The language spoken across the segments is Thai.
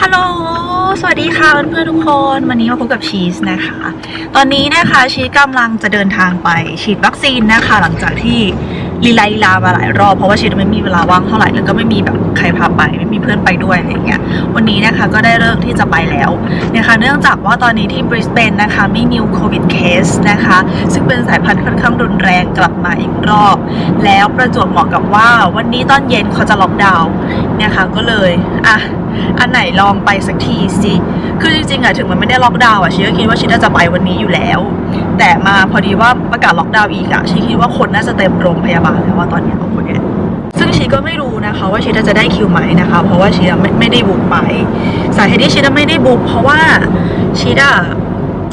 ฮัลโหล สวัสดีค่ะเพื่อนๆทุกคน วันนี้มาพบกับชีสนะคะ ตอนนี้นะคะชีสกำลังจะเดินทางไปฉีดวัคซีนนะคะ หลังจากที่ ลีลาลีลามาหลายรอบเพราะว่าชีสไม่มีเวลาว่างเท่าไหร่แล้วก็ไม่มีแบบใครพาไปไม่มีเพื่อนไปด้วยอะไรเงี้ยวันนี้นะคะก็ได้เลิกที่จะไปแล้วนะคะเนื่องจากว่าตอนนี้ที่บริสเบนนะคะมีนิวโควิดเคสนะคะซึ่งเป็นสายพันธุ์ค่อนข้างรุนแรงกลับมาอีกรอบ แล้วประจวบเหมาะกับว่าวันนี้ตอนเย็นเขาจะล็อกดาวน์นะคะก็เลยอะอันไหนลองไปสักทีสิคือจริงๆอะถึงมันไม่ได้ล็อกดาวน์อะชีก็คิดว่าชีน่าจะไปวันนี้อยู่แล้ว แต่มาพอดีว่าประกาศล็อกดาวน์อีกอะชีคิดว่าคนน่าจะเต็มโรงพยาบาลแล้วว่าตอนนี้โอเนี่ยซึ่งชีก็ไม่รู้นะคะว่าชีจะได้คิวไหมนะคะ เพราะว่าชีไม่ไม่ได้บุกไป สาเหตุที่ชีไม่ได้บุกเพราะว่าชีน่า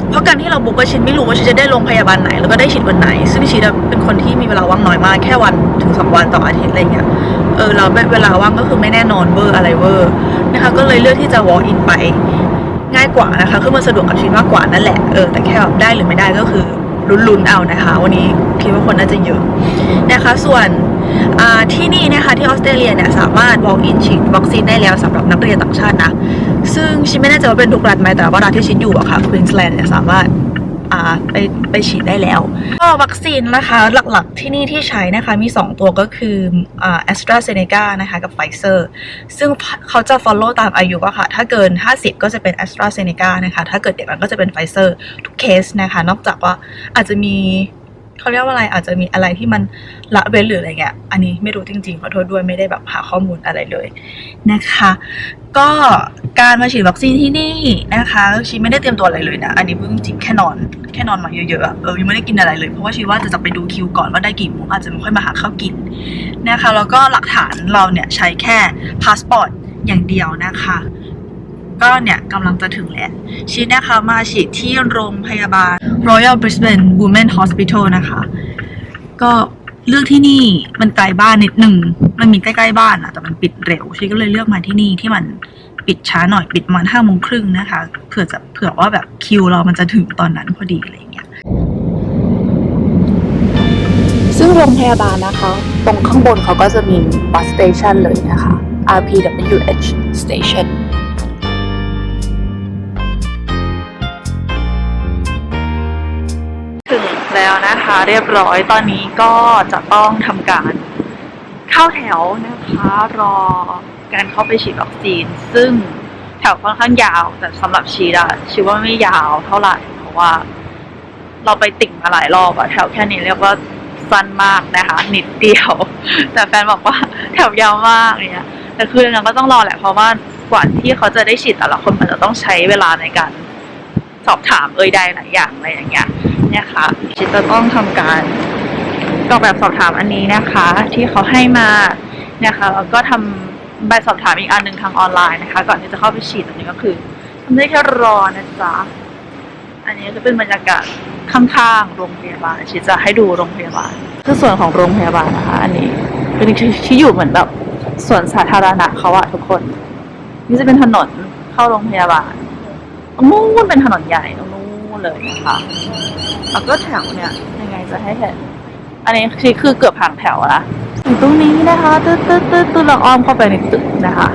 เพราะการที่เราบุกก็ชินไม่รู้ว่าชีจะได้โรงพยาบาลไหน แล้วก็ได้ฉีดวันไหน ซึ่งชีน่าเป็นคนที่มีเวลาว่างน้อยมากแค่วันถึงสองวันต่ออาทิตย์อะไรเงี้ยเออเราเวลาว่างก็คือไม่แน่นอนเวอร์อะไรเวอร์นะคะก็เลยเลือกที่จะ walk in ไป ง่ายกว่านะคะ คือมันสะดวกกับชีวิตมากกว่านั่นแหละ เออ แต่แค่แบบได้หรือไม่ได้ก็คือลุ้นๆเอานะคะ วันนี้คิดว่าคนน่าจะเยอะนะคะ ส่วนที่นี่นะคะที่ออสเตรเลียเนี่ยสามารถ walk in ฉีดวัคซีนได้แล้วสำหรับนักเรียนต่างชาตินะ ซึ่งชินไม่แน่ใจว่าเป็นทุกรัฐไหมแต่ว่ารัฐที่ชินอยู่อะค่ะควีนสแลนด์เนี่ยสามารถ อ่าไปไปฉีดได้แล้วก็วัคซีนนะคะหลักๆที่นี่ที่ใช้นะคะมี 2 ตัวก็คืออ่าแอสตราเซเนกานะคะกับไฟเซอร์ซึ่งเขาจะ follow ตามอายุอะค่ะ ถ้าเกิน 50 ก็จะเป็นแอสตราเซเนกานะคะ ถ้าเกิดเด็กมันก็จะเป็นไฟเซอร์ทุกเคสนะคะ นอกจากว่าอาจจะมี เขาเรียกว่าอะไรอาจจะมีอะไรที่มันละเว้นหรืออะไรเงี้ยอันนี้ไม่รู้จริงๆขอโทษด้วยไม่ได้แบบหาข้อมูลอะไรเลยนะคะ ก็การมาฉีดวัคซีนที่นี่นะคะชีไม่ได้เตรียมตัวอะไรเลยนะ อันนี้พูดจริงๆแค่นอนแค่นอนมาเยอะๆเออยังไม่ได้กินอะไรเลยเพราะว่าชีว่าจะจะไปดูคิวก่อนว่าได้กี่โมงอาจจะไม่ค่อยมาหาข้าวกินนะคะแล้วก็หลักฐานเราเนี่ยใช้แค่พาสปอร์ตอย่างเดียวนะคะ ก็เนี่ยกำลังจะถึงแล้วชีนะคะมาฉีดที่โรงพยาบาล Royal Brisbane Women Hospital นะคะ ก็เลือกที่นี่มันไกลบ้านนิดหนึ่ง มันมีใกล้ๆบ้านอะแต่มันปิดเร็วชีก็เลยเลือกมาที่นี่ที่มันปิดช้าหน่อยปิดประมาณห้าโมงครึ่งนะคะเผื่อจะเผื่อว่าแบบคิวเรามันจะถึงตอนนั้นพอดีอะไรเงี้ย ซึ่งโรงพยาบาลนะคะ ตรงข้างบนเขาก็จะมีบัสสเตชันเลยนะคะ RPWH station เรียบร้อยตอนนี้ก็จะต้องทำการเข้าแถวนะคะรอการเข้าไปฉีดวัคซีน ซึ่งแถวค่อนข้างยาว แต่สำหรับชีดอะชีว่าไม่ยาวเท่าไหร่เพราะว่า เราไปติ่งมาหลายรอบอะแถวแค่นี้เรียกว่าสั้นมากนะคะนิดเดียว แต่แฟนบอกว่าแถวยาวมากเนี่ยแต่คือเราก็ต้องรอแหละเพราะว่ากว่าที่เขาจะได้ฉีดแต่ละคนมันจะต้องใช้เวลาในการ สอบถามเอ่ยใดหลายอย่างอะไรอย่างเงี้ยเนี่ยค่ะชิดจะต้องทำการกรอกแบบสอบถามอันนี้นะคะ ที่เขาให้มาเนี่ยค่ะแล้วก็ทำใบสอบถามอีกอันหนึ่งทางออนไลน์นะคะ ก่อนที่จะเข้าไปฉีดอันนี้ก็คือทำได้แค่รอนะจ๊ะอันนี้จะเป็นบรรยากาศข้างๆโรงพยาบาลชิดจะให้ดูโรงพยาบาลคือส่วนของโรงพยาบาลนะคะ อันนี้เป็นที่อยู่เหมือนแบบสวนสาธารณะเขาอะทุกคน นี่จะเป็นถนนเข้าโรงพยาบาล รงนู้นเป็นถนนใหญ่ตรงนู้นเลยนะคะแล้วก็แถวเนี่ยยังไงจะให้เห็น อันนี้คือคือเกือบห่างแถวละอยู่ตรงนี้นะคะตึ๊ดตึ๊ดตึ๊ดตึ๊ดเราอ้อมเข้าไปในตึกนะคะ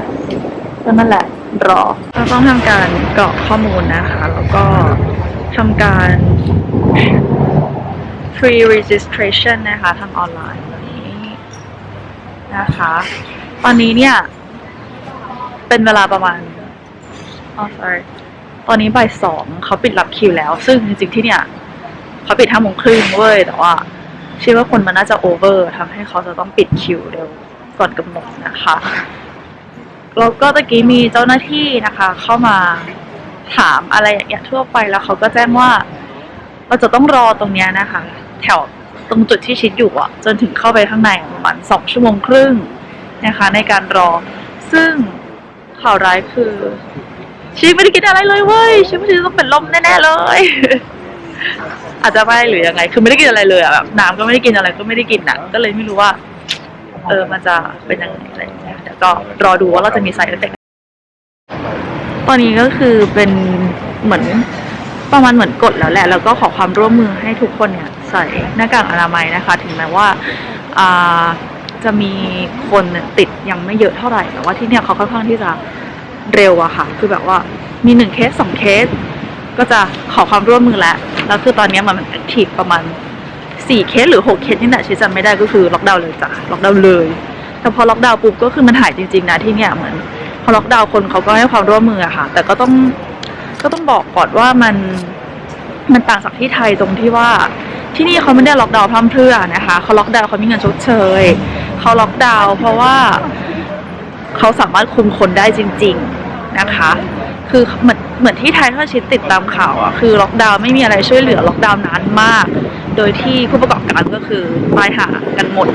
ก็นั่นแหละรอเราต้องทำการกรอกข้อมูลนะคะ แล้วก็ทำการ free registration นะคะทางออนไลน์แบบนี้นะคะ ตอนนี้เนี่ย เป็นเวลาประมาณอ๋อ sorry ตอนนี้บ่ายสองเขาปิดรับคิวแล้ว ซึ่งจริงๆที่เนี่ยเขาปิดห้าโมงครึ่งเว้ยแต่ว่าเชื่อว่าคนมันน่าจะโอเวอร์ทำให้เขาจะต้องปิดคิวเร็วก่อนกำหนดนะคะแล้วก็ตะกี้มีเจ้าหน้าที่นะคะ เข้ามาถามอะไรอย่างเงี้ยทั่วไปแล้วเขาก็แจ้งว่า เราจะต้องรอตรงเนี้ยนะคะ แถวตรงจุดที่ชิดอยู่อะจนถึงเข้าไปข้างในประมาณสองชั่วโมงครึ่งนะคะ ในการรอ ซึ่งข่าวร้ายคือ ชีไม่ได้กินอะไรเลยเว้ยชีว่าชีต้องเป็นลมแน่ๆเลย อาจจะไม่หรือยังไง คือไม่ได้กินอะไรเลยอะแบบน้ำก็ไม่ได้กินอะไรก็ไม่ได้กินนะก็เลยไม่รู้ว่า เออมันจะเป็นยังไงอะไรอย่างเงี้ยเดี๋ยวก็รอดูว่าเราจะมีไซด์เอฟเฟกต์ตอนนี้ก็คือเป็นเหมือนประมาณเหมือนกฎแล้วแหละแล้วก็ขอความร่วมมือให้ทุกคนเนี่ยใส่หน้ากากอนามัยนะคะ ถึงแม้ว่าอ่าจะมีคนติดยังไม่เยอะเท่าไหร่แต่ว่าที่เนี่ยเขาค่อนข้างที่จะ เร็วอะค่ะ คือแบบว่ามีหนึ่งเคสสองเคส ก็จะขอความร่วมมือแล้ว แล้วคือตอนนี้มันแอคทีฟประมาณสี่เคสหรือหกเคสนี่แหละชีจำไม่ได้ก็คือล็อกดาวน์เลยจ้ะล็อกดาวน์เลย แต่พอล็อกดาวน์ปุ๊บก็คือมันหายจริง ๆ นะที่เนี่ยเหมือน พอล็อกดาวน์คนเขาก็ให้ความร่วมมืออะค่ะ แต่ก็ต้องก็ต้องบอกก่อนว่ามันมันต่างจากที่ไทยตรงที่ว่าที่นี่เขาไม่ได้ล็อกดาวน์พร่ำเพรื่อนะคะเขาล็อกดาวน์เขามีเงินชดเชยเขาล็อกดาวน์เพราะว่า เขาสามารถคุมคนได้จริง ๆนะคะ คือเหมือนเหมือนที่ไทยถ้าชิดติดตามข่าวอะคือล็อกดาวน์ไม่มีอะไรช่วยเหลือล็อกดาวน์นานมาก โดยที่ผู้ประกอบการก็คือตายหากันหมด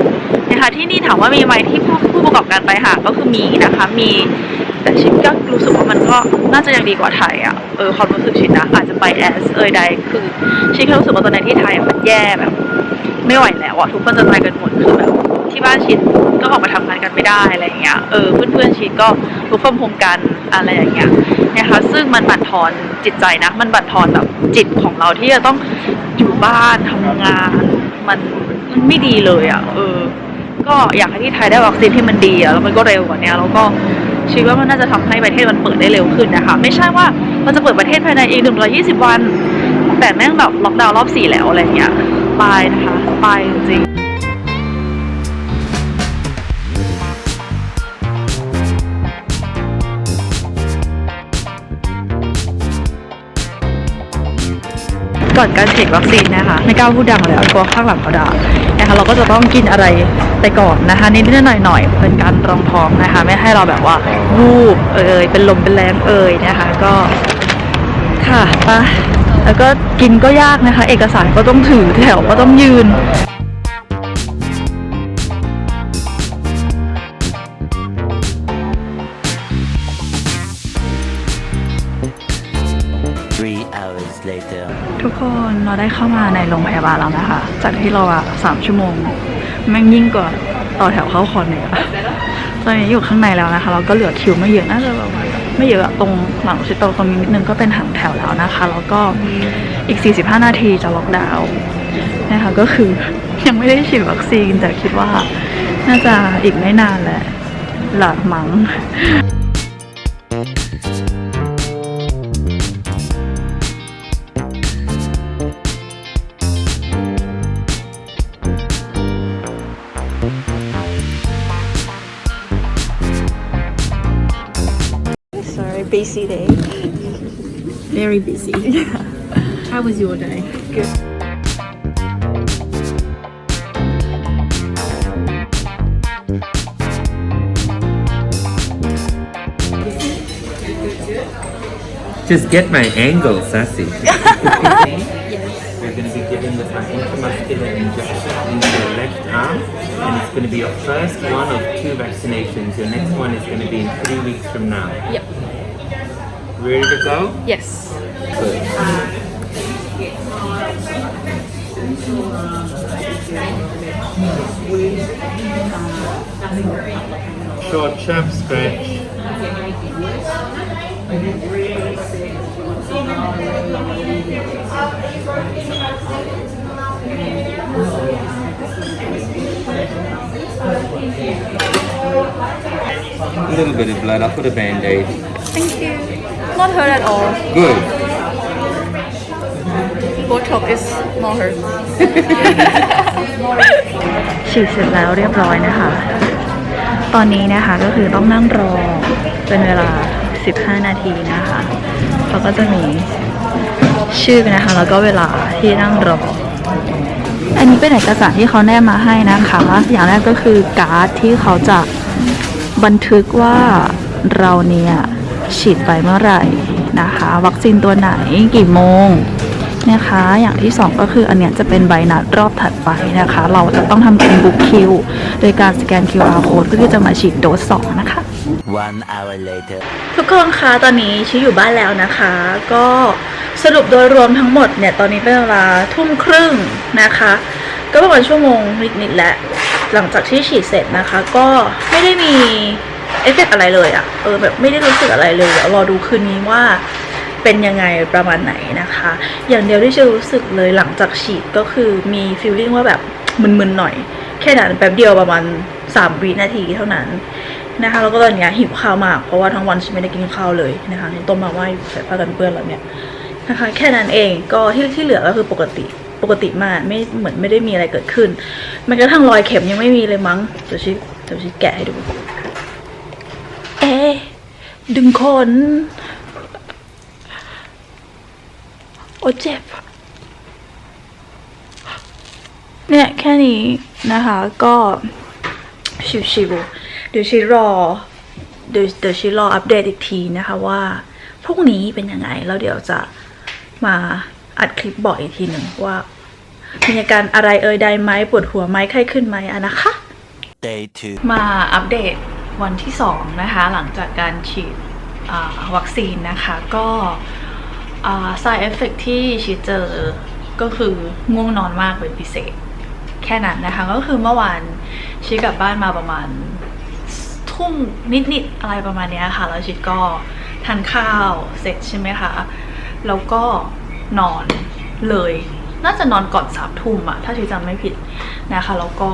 นะคะที่นี่ถามว่ามีไหมที่ผู้ผู้ประกอบการตายหาก็คือมีนะคะมีแต่ชิดก็รู้สึกว่ามันก็น่าจะยังดีกว่าไทยอะ เออความรู้สึกชิดนะอาจจะไปแอสเอยใดคือชิดแค่รู้สึกว่าตอนนี้ที่ไทยมันแย่แบบ ไม่ไหวแล้วอะทุกคนจะตายกันหมดคือแบบ ไม่ได้อะไรอย่างเงี้ยเออเพื่อนๆชิดก็รู้ความพมกันอะไรอย่างเงี้ยนะคะซึ่งมันบั่นทอนจิตใจนะ มันบั่นทอนแบบจิตของเราที่จะต้องอยู่บ้านทำงานมันมันไม่ดีเลยอะเออ ก็อยากให้ที่ไทยได้วัคซีนที่มันดีอะแล้วมันก็เร็วกว่านี้แล้วก็คิดว่ามันน่าจะทำให้ประเทศมันเปิดได้เร็วขึ้นนะคะ ไม่ใช่ว่าเราจะเปิดประเทศภายในอีกหนึ่งร้อยี่สิบวัน แต่แม่งแบบล็อกดาวน์รอบสี่แล้วอะไรเงี้ยตายนะคะตายจริง ก่อนการฉีดวัคซีนนะคะไม่กล้าพูดดังเลยกลัวข้างหลังเขาด่านะคะเราก็จะต้องกินอะไรไปก่อนนะคะนิดๆหน่อยๆเป็นการรองท้องนะคะ ไม่ให้เราแบบว่าวูบเอ่ยเป็นลมเป็นแรงเอ่ยนะคะก็ค่ะไปะแล้วก็กินก็ยากนะคะ เอกสารก็ต้องถือแถวก็ต้องยืน เราได้เข้ามาในโรงพยาบาลแล้วนะคะ จากที่เราอะสามชั่วโมงแม่งยิ่งกว่าต่อแถวเข้าคอนเลยอะตอนนี้อยู่ข้างในแล้วนะคะ เราก็เหลือคิวไม่เยอะน่าจะประมาณไม่เยอะตรงหลังชิดตตรงนี้นิดนึงก็เป็นหางแถวแล้วนะคะ แล้วก็อีก 45 นาทีจะล็อกดาวน์นะคะก็คือยังไม่ได้ฉีดวัคซีนแต่คิดว่าน่าจะอีกไม่นานแหละหลัมัง้ง busy day. Very busy. Yeah. How was your day? Good. Just get my angle, Sassy. We're going to be giving this an intramuscular injection into your left arm, and it's going to be your first one of two vaccinations. Your next one is going to be in three weeks from now. Yep. Ready to go? Yes. Good. Short, sharp scratch. A little bit of blood. I'll put a band-aid. Thank you. Not hurt at all. Good. Botox is not hurt. ฉีดเสร็จแล้วเรียบร้อยนะคะ ตอนนี้นะคะก็คือต้องนั่งรอเป็นเวลา 15 นาทีนะคะเขาก็จะมีชื่อนะคะ แล้วก็เวลาที่นั่งรอ อันนี้เป็นเอกสารที่เขาแนบมาให้นะคะ อย่างแรกก็คือการ์ดที่เขาจะบันทึกว่าเราเนี่ย ฉีดไปเมื่อไหร่นะคะ วัคซีนตัวไหนกี่โมงนะคะอย่างที่สองก็คืออันเนี้ยจะเป็นใบนัดรอบถัดไปนะคะ เราจะต้องทำการบุ๊กคิวโดยการสแกน QR code เพื่อที่จะมาฉีดโดสสองนะคะ One hour later. ทุกคนคะตอนนี้ชิอยู่บ้านแล้วนะคะ ก็สรุปโดยรวมทั้งหมดเนี่ยตอนนี้เป็นเวลาทุ่มครึ่งนะคะ ก็ประมาณชั่วโมงนิดๆแล้วหลังจากที่ฉีดเสร็จนะคะ ก็ไม่ได้มี เอฟเฟกต์อะไรเลยอะ่ะเออแบบไม่ได้รู้สึกอะไรเลยเดี๋ยวรอดูคืนนี้ว่าเป็นยังไงประมาณไหนนะคะ อย่างเดียวที่จะรู้สึกเลยหลังจากฉีดก็คือมีฟีลลิ่งว่าแบบมึนๆหน่อย แค่นั้นแป๊บเดียวประมาณ3วินาทีเท่านั้นนะคะแล้วก็ตอนเนี้ยหิวข้าวมาก เพราะว่าทั้งวันฉันไม่ได้กินข้าวเลยนะคะนี่ต้มมาม่าใส่ผ้ากันเปื้อนแล้วเนี่ยนะคะแค่นั้นเองก็ที่ที่เหลือก็คือปกติปกติมากไม่เหมือนไม่ได้มีอะไรเกิดขึ้นแม้กระทั่งรอยเข็มยังไม่มีเลยมั้งเดี๋ยวชิเดี๋ยวชิแกะให้ดู ดึงขน โอ้เจ็บ เนี่ย แค่นี้นะคะ ก็ชิวๆเดี๋ยวชิรอเดี๋ยวเดี๋ยวชิรออัปเดตอีกทีนะคะว่าพรุ่งนี้เป็นยังไง แล้วเดี๋ยวจะมาอัดคลิปบอกอีกทีหนึ่งว่า มีอาการอะไรเอ่ยใดไหมปวดหัวไหมไข้ขึ้นไหมอะนะคะ Day 2. มาอัปเดต วันที่2นะคะหลังจากการฉีดวัคซีนนะคะก็ side effect ที่ฉีดเจอก็คือง่วงนอนมากเป็นพิเศษ แค่นั้นนะคะ ก็คือเมื่อวานชีกลับบ้านมาประมาณทุ่มนิดๆอะไรประมาณนี้ค่ะ แล้วชีก็ทานข้าวเสร็จใช่ไหมคะแล้วก็นอนเลย น่าจะนอนก่อนสามทุ่มอะถ้าชีจำไม่ผิดนะคะ แล้วก็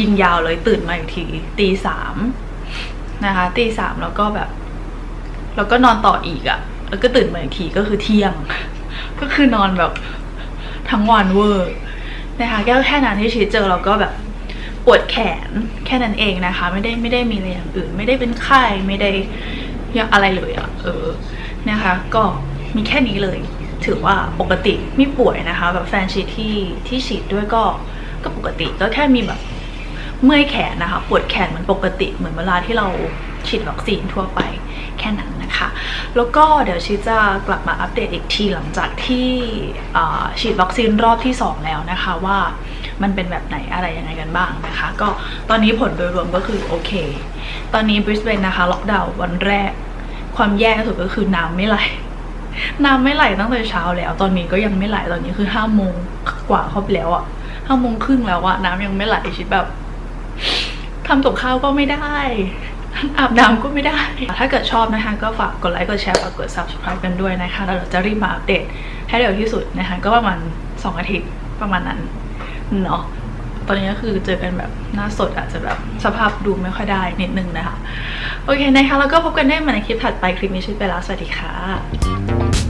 ยิงยาวเลยตื่นมาอีกทีตีสามนะคะตีสามแล้วก็แบบ แล้วก็นอนต่ออีกอะ่ะ แล้วก็ตื่นมาอีกทีก็คือเที่ยง ก็คือนอนแบบทั้งวันเวอร์นะคะแค่แค่นั้นที่ชีเจอเราก็แบบปวดแขนแค่นั้นเองนะคะ ไม่ได้ไม่ได้มีอะไรอย่างอื่น ไม่ได้เป็นไข้ไม่ได้อะไรเลยอะ่ะเออนะคะ ก็มีแค่นี้เลย ถือว่าปกติไม่ป่วยนะคะ แบบแฟนชีที่ที่ฉีดด้วยก็ก็ปกติก็แค่มีแบบ เมื่อยแขนนะคะปวดแขนเหมือนปกติเหมือนเวลาที่เราฉีดวัคซีนทั่วไปแค่นั้นนะคะ แล้วก็เดี๋ยวชิจะกลับมาอัปเดตอีกทีหลังจากที่ฉีดวัคซีนรอบที่ 2 แล้วนะคะว่ามันเป็นแบบไหนอะไรยังไงกันบ้างนะคะ ก็ตอนนี้ผลโดยรวมก็คือโอเค ตอนนี้บริสเบนนะคะล็อกดาวน์วันแรก ความแย่ที่สุดก็คือน้ำไม่ไหลน้ำไม่ไหลตั้งแต่เช้าแล้ว ตอนนี้ก็ยังไม่ไหลตอนนี้คือห้าโมงกว่าเข้าไปแล้วอะห้าโมงครึ่งแล้วอะน้ำยังไม่ไหลชิดแบบ ทำกับข้าวก็ไม่ได้ อาบน้ำก็ไม่ได้ ถ้าเกิดชอบนะคะ ก็ฝากกดไลค์กดแชร์ฝากกด subscribe กันด้วยนะคะ แล้วเราจะรีบมาอัปเดตให้เร็วที่สุดนะคะ ก็ประมาณ 2 อาทิตย์ประมาณนั้นเนาะตอนนี้ก็คือเจอกันแบบหน้าสดอาจจะแบบสภาพดูไม่ค่อยได้นิดนึงนะคะ โอเคนะคะ แล้วก็พบกันได้ใหม่ในคลิปถัดไปคลิปนี้ชิดไปแล้ว สวัสดีค่ะ